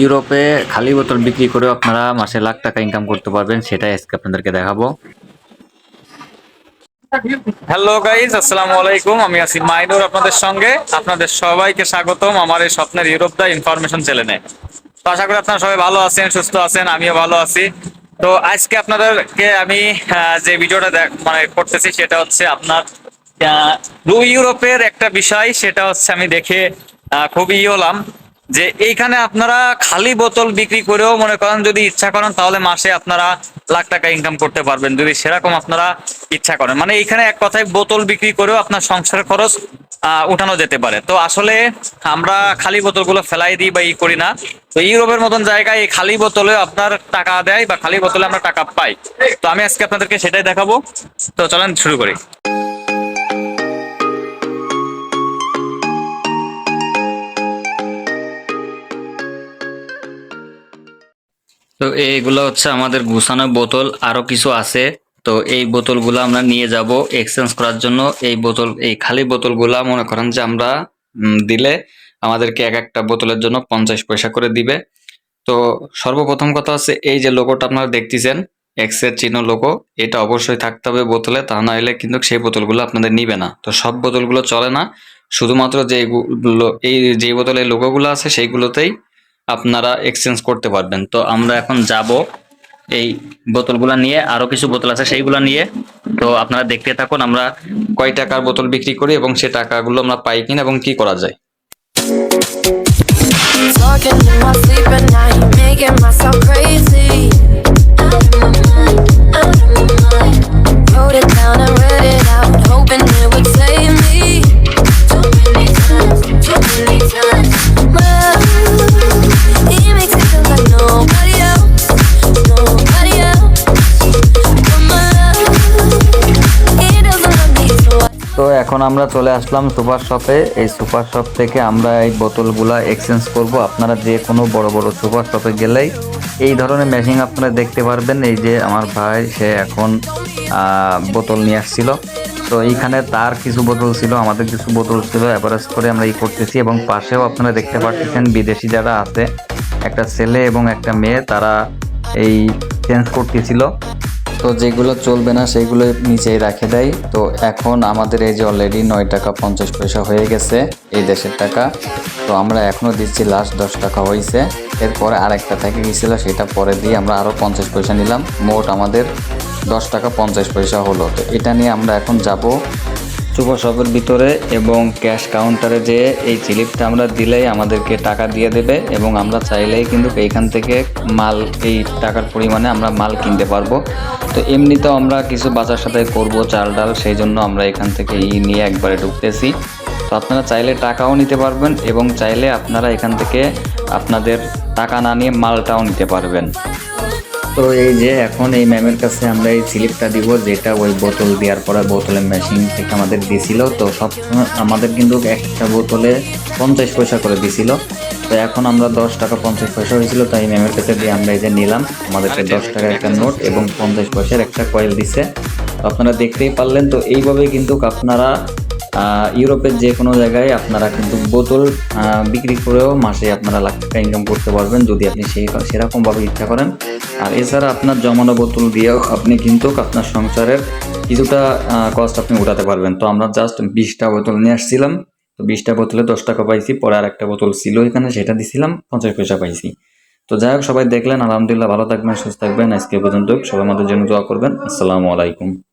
ইউরোপে খালি বোতল বিক্রি করেও আপনারা মাসে লাখ টাকা ইনকাম করতে পারবেন, সেটাই আজকে আপনাদেরকে দেখাবো। হ্যালো গাইজ আসসালামু আলাইকুম। আমি আছি মাইনুর আপনাদের সঙ্গে। আপনাদের সবাইকে স্বাগতম আমার এই স্বপ্নের ইউরোপ দা ইনফরমেশন চ্যানেলে তো আশা করি আপনারা সবাই ভালো আছেন, সুস্থ আছেন, আমিও ভালো আছি। তো আজকে আপনাদেরকে আমি যে ভিডিওটা মানে করতেছি সেটা হচ্ছে আপনার ইউরোপের একটা বিষয়, সেটা হচ্ছে আমি দেখে খুবই ই হলাম। যে এইখানে আপনারা খালি বোতল বিক্রি করেও মনে করেন যদি ইচ্ছা করেন, তাহলে মাসে আপনারা লাখ টাকা ইনকাম করতে পারবেন। যদি সেরকম আপনারা ইচ্ছা করেন। মানে এখানে এক কথায় বোতল বিক্রি করেও আপনার সংসার খরচ উঠানো যেতে পারে। তো আসলে আমরা খালি বোতলগুলো ফেলাই দিই বা ই করি না। তো ইউরোপের মতন জায়গায় এই খালি বোতলে আপনার টাকা দেয় বা খালি বোতলে আমরা টাকা পাই। তো আমি আজকে আপনাদেরকে সেটাই দেখাবো। তো চলেন শুরু করি। তো এইগুলো হচ্ছে আমাদের গুছানো বোতল, আরও কিছু আছে। তো এই বোতলগুলো আমরা নিয়ে যাব এক্সচেঞ্জ করার জন্য। এই বোতল, এই খালি বোতলগুলা মনে করেন যে আমরা দিলে আমাদেরকে এক একটা বোতলের জন্য পঞ্চাশ পয়সা করে দিবে। তো সর্বপ্রথম কথা হচ্ছে এই যে লোগোটা আপনারা দেখতেছেন এক্সের চিহ্ন লোগো এটা অবশ্যই থাকতে হবে বোতলে, তা না হলে কিন্তু সেই বোতলগুলো আপনাদের নিবে না। তো সব বোতলগুলো চলে না, শুধুমাত্র যে এই যে বোতলে লোগোগুলো আছে সেইগুলোতেই আপনারা এক্সচেঞ্জ করতে পারবেন। তো আমরা এখন যাব এই বোতলগুলো নিয়ে আরও কিছু বোতল আছে সেইগুলো নিয়ে। তো আপনারা দেখতে থাকুন আমরা কয় টাকার বোতল বিক্রি করি এবং সে টাকাগুলো আমরা পাই কিনা এবং কি করা যায়। Talking in my sleep at night, making myself crazy. তো এখন আমরা চলে আসলাম সুপার শপে। এই সুপার শপ থেকে আমরা এই বোতলগুলা এক্সচেঞ্জ করব। আপনারা যে কোনো বড় বড় সুপার শপে গেলেই এই ধরনের মেশিন আপনারা দেখতে পারবেন। এই যে আমার ভাই, সে এখন বোতল নিয়ে আসছিল। তো এইখানে তার কিছু বোতল ছিল, আমাদের কিছু বোতল ছিল অ্যাভারেজ করে আমরা ই করতেছি এবং পাশেও আপনারা দেখতে পাচ্ছেন বিদেশি যারা আছে, একটা ছেলে এবং একটা মেয়ে, তারা এই চেঞ্জ করতেছিল। তো যেগুলো চলবে না, সেগুলো নিচেই রাখে দেয়। তো এখন আমাদের এই যে অলরেডি নয় টাকা পঞ্চাশ পয়সা হয়ে গেছে এই দেশের টাকা। তো আমরা এখনও দিচ্ছি লাস্ট দশ টাকা হয়েছে এরপরে আরেকটা থেকে গেছিল সেটা পরে দিয়ে আমরা আরও পঞ্চাশ পয়সা নিলাম। মোট আমাদের দশ টাকা পঞ্চাশ পয়সা হলো। তো এটা নিয়ে আমরা এখন যাব। সুপার শপের ভিতরে এবং ক্যাশ কাউন্টারে যে এই স্লিপটা আমরা দিলেই আমাদেরকে টাকা দিয়ে দেবে এবং আমরা চাইলেই কিন্তু এইখান থেকে মাল, এই টাকার পরিমাণে আমরা মাল কিনতে পারব। তো এমনিতেও আমরা কিছু বাজার সাথে করব চাল ডাল, সেই জন্য আমরা এখান থেকে ই নিয়ে একবারে ঢুকতেছি। তো আপনারা চাইলে টাকাও নিতে পারবেন এবং চাইলে আপনারা এখান থেকে আপনাদের টাকা না নিয়ে মালটাও নিতে পারবেন। তো এই যে এখন এই ম্যামের কাছে আমরা এই স্লিপটা দিব যেটা ওই বোতল দেওয়ার পরে বোতলের মেশিন থেকে আমাদের দিছিল। তো সব আমাদের কিন্তু একটা বোতলে পঞ্চাশ পয়সা করে দিছিল। তো এখন আমরা দশ টাকা পঞ্চাশ পয়সা হয়েছিল তাই ম্যামের কাছে দিয়ে আমরা এই যে নিলাম। আমাদেরকে দশ টাকার একটা নোট এবং পঞ্চাশ পয়সার একটা কয়েল দিছে। তো আপনারা দেখতেই পারলেন তো এইভাবেই কিন্তু আপনারা ইউরোপের যে কোনো জায়গায় আপনারা কিন্তু বোতল বিক্রি করেও মাসে আপনারা লাখ টাকা ইনকাম করতে পারবেন যদি আপনি সেই সেরকমভাবে ইচ্ছা করেন। আর এছাড়া আপনার জমানো বোতল দিয়েও আপনি কিন্তু আপনার সংসারের কিছুটা কস্ট আপনি উঠাতে পারবেন। তো আমরা জাস্ট বিশটা বোতল নিয়ে আসছিলাম। তো বিশটা বোতলে দশ টাকা পাইছি, পরে আর একটা বোতল ছিল এখানে, সেটা দিছিলাম, পঞ্চাশ পয়সা পাইছি। তো যাই হোক, সবাই দেখলেন, আলহামদুলিল্লাহ, ভালো থাকবেন, সুস্থ থাকবেন। আজকে পর্যন্ত, সবাই আমাদের জন্য দোয়া করবেন। আসসালামু আলাইকুম।